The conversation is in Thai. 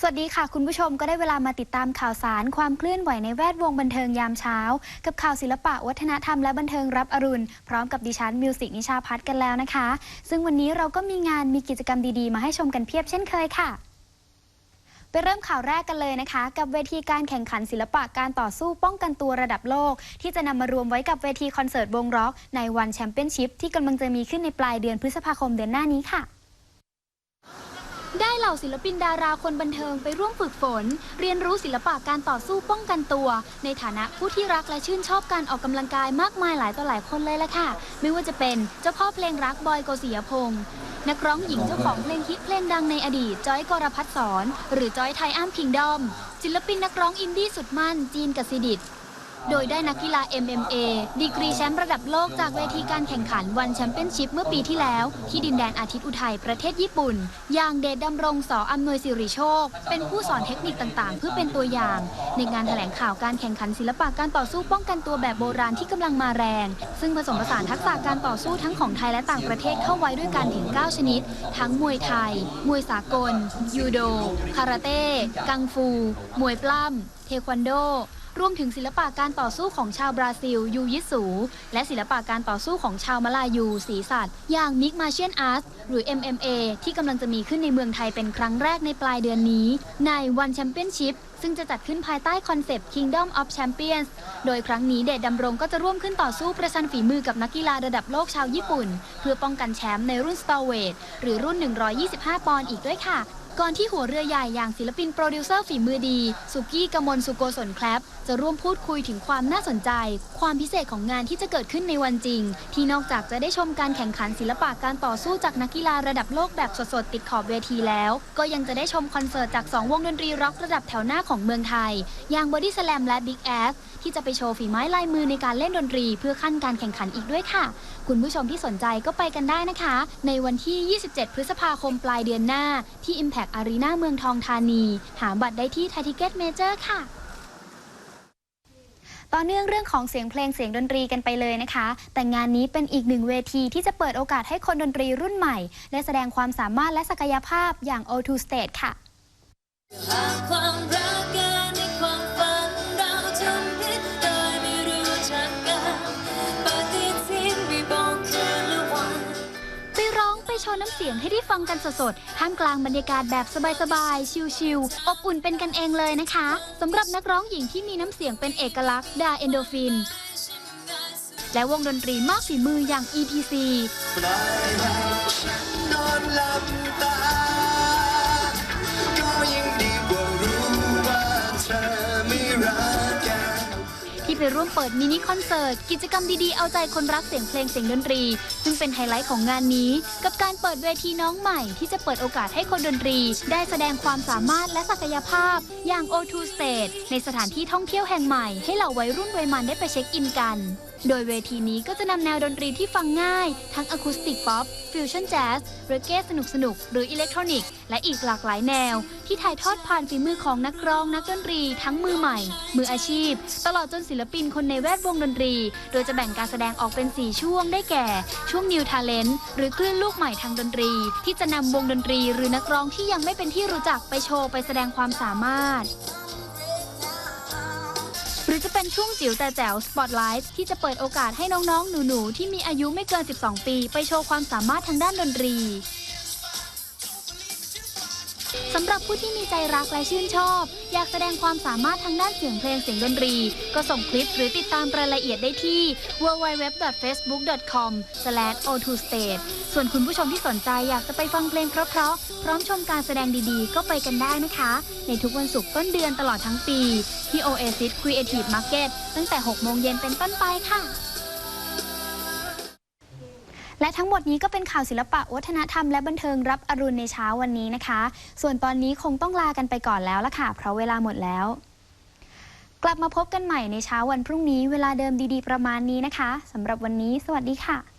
สวัสดีค่ะ คุณผู้ชมก็ได้เวลามาติดตามข่าวสารความเคลื่อนไหวในแวดวงบันเทิงยามเช้า กับข่าวศิลปะวัฒนธรรมและบันเทิงรับอรุณ พร้อมกับดิฉันมิวสิกนิชาพัฒน์กันแล้วนะคะ ซึ่งวันนี้เราก็มีงานมีกิจกรรมดีๆ มาให้ชมกันเพียบเช่นเคยค่ะไปเริ่มข่าวแรกกันเลยนะคะ กับเวทีการแข่งขันศิลปะการต่อสู้ป้องกันตัวระดับโลก ที่จะนำมารวมไว้กับเวทีคอนเสิร์ตวงร็อกในวันแชมเปี้ยนชิพที่กำลังจะมีขึ้นในปลายเดือนพฤษภาคมเดือนหน้านี้ค่ะ ได้เหล่าศิลปินดาราคนบันเทิงไปร่วมฝึกฝน เรียนรู้ศิลปะการต่อสู้ป้องกันตัว ในฐานะผู้ที่รักและชื่นชอบการออกกำลังกายมากมายหลายต่อหลายคนเลยล่ะค่ะ ไม่ว่าจะเป็นเจ้าพ่อเพลงรักบอยโกศิยพงศ์นักร้องหญิงเจ้าของเพลงฮิตเพลงดังในอดีตจอยกรพัฒสอนหรือจอยไทอ้ามพิงดอมศิลปินนักร้องอินดี้สุดมั่นจีนกสิดิต โดยได้นักกีฬา MMA ดีกรีแชมป์ระดับโลกจากเวทีการแข่งขันวันแชมเปี้ยนชิพเมื่อปีที่แล้ว ที่ดินแดนอาทิตย์อุทัยประเทศญี่ปุ่น อย่างเดชดำรงสออำนวยสิริโชค เป็นผู้สอนเทคนิคต่างๆ เพื่อเป็นตัวอย่าง ในงานแถลงข่าวการแข่งขันศิลปะการต่อสู้ป้องกันตัวแบบโบราณที่กำลังมาแรง ซึ่งผสมผสานทักษะการต่อสู้ทั้งของไทยและต่างประเทศเข้าไว้ด้วยกันถึง 9 ชนิด ทั้งมวยไทย มวยสากล ยูโด คาราเต้ กังฟู มวยปล้ำ เทควันโด รวมถึงศิลปะการต่อสู้ของชาวบราซิล ยูยิสู และศิลปะการต่อสู้ของชาวมาลายู สีสัตว์ อย่างมิกมาเชียนอาร์ตหรือ MMA ที่กำลังจะมีขึ้นในเมืองไทยเป็นครั้งแรกในปลายเดือนนี้ ในวันแชมเปี้ยนชิพซึ่งจะจัดขึ้นภายใต้คอนเซปต์ Kingdom of Champions โดยครั้งนี้เดชดำรงก็จะร่วมขึ้นต่อสู้ประชันฝีมือกับนักกีฬาระดับโลกชาวญี่ปุ่น เพื่อป้องกันแชมป์ในรุ่น Star w e i g h t หรือรุ่น 125 ปอนด์อีกด้วยค่ะ ก่อนที่หัวเรือใหญ่อย่างศิลปินโปรดิวเซอร์ฝีมือดี สุกี้กมลสุโกศลแคลปจะร่วมพูดคุยถึงความน่าสนใจ ความพิเศษของงานที่จะเกิดขึ้นในวันจริง ที่นอกจากจะได้ชมการแข่งขันศิลปะการต่อสู้จากนักกีฬาระดับโลกแบบสดๆติดขอบเวทีแล้ว ก็ยังจะได้ชมคอนเสิร์ตจาก 2 วงดนตรีร็อกระดับแถวหน้าของเมืองไทย อย่าง Body Slam และ Big Ass ที่จะไปโชว์ฝีไม้ลายมือในการเล่นดนตรี เพื่อขั้นการแข่งขันอีกด้วยค่ะ คุณผู้ชมที่สนใจก็ไปกันได้นะคะ ในวันที่ 27 พฤษภาคมปลายเดือนหน้าที่ Impact อารีนาเมืองทองธานี หาบัตรได้ที่ไททิเก็ตเมเจอร์ค่ะต่อเนื่องเรื่องของเสียงเพลงเสียงดนตรีกันไปเลยนะคะ แต่งานนี้เป็นอีกหนึ่งเวทีที่จะเปิดโอกาสให้คนดนตรีรุ่นใหม่ ได้แสดงความสามารถและศักยภาพอย่าง O2 State ค่ะ ยงให้ได้ฟังกันสดๆท่ามกลางบรรยากาศแบบสบายๆ ชิลๆ อบอุ่นเป็นกันเองเลยนะคะสำหรับนักร้องหญิงที่มีน้ำเสียงเป็นเอกลักษณ์ดาเอนโดฟิน และวงดนตรีมากฝีมืออย่าง EPC ไปร่วมเปิดมินิคอนเสิร์ต กิจกรรมดีๆ เอาใจคนรักเสียงเพลงเสียงดนตรี ซึ่งเป็นไฮไลท์ของงานนี้ กับการเปิดเวทีน้องใหม่ ที่จะเปิดโอกาสให้คนดนตรี ได้แสดงความสามารถและศักยภาพ อย่าง O2 Stage ในสถานที่ท่องเที่ยวแห่งใหม่ให้เหล่าวัยรุ่นวัยมันได้ไปเช็คอินกัน โดยเวทีนี้ก็จะนำแนวดนตรีที่ฟังง่าย ทั้งอะคูสติกป๊อป ฟิวชั่นแจ๊สเรเก้สนุกสนุกหรืออิเล็กทรอนิกส์และอีกหลากหลายแนว ที่ถ่ายทอดผ่านฝีมือของนักร้องนักดนตรีทั้งมือใหม่ มืออาชีพ ตลอดจนศิลปินคนในแวดวงดนตรี โดยจะแบ่งการแสดงออกเป็น 4 ช่วงได้แก่ ช่วง New Talent หรือคลื่นลูกใหม่ทางดนตรี ที่จะนำวงดนตรี หรือนักร้องที่ยังไม่เป็นที่รู้จักไปโชว์ไปแสดงความสามารถ รือจะเป็นช่วงจิ๋วแต่แจ๋วสปอตไลท์ที่จะเปิดโอกาสให้น้องๆ หนูๆ ที่มีอายุไม่เกิน 12 ปี ไปโชว์ความสามารถทางด้านดนตรี สำหรับผู้ที่มีใจรักและชื่นชอบ อยากแสดงความสามารถทางด้านเสียงเพลงเสียงดนตรี ก็ส่งคลิปหรือติดตามรายละเอียดได้ที่ www.facebook.com/o2state ส่วนคุณผู้ชมที่สนใจอยากจะไปฟังเพลงเพราะๆพร้อมชมการแสดงดีๆ ก็ไปกันได้นะคะ ในทุกวันศุกร์ต้นเดือนตลอดทั้งปี ที่ Oasis Creative Market ตั้งแต่ 6 โมงเย็นเป็นต้นไปค่ะ และทั้งหมดนี้ก็เป็นข่าวศิลปะวัฒนธรรมและบันเทิงรับอรุณในเช้าวันนี้นะคะ ส่วนตอนนี้คงต้องลากันไปก่อนแล้วละค่ะ เพราะเวลาหมดแล้ว กลับมาพบกันใหม่ในเช้าวันพรุ่งนี้ เวลาเดิมดีๆ ประมาณนี้นะคะสำหรับวันนี้ สวัสดีค่ะ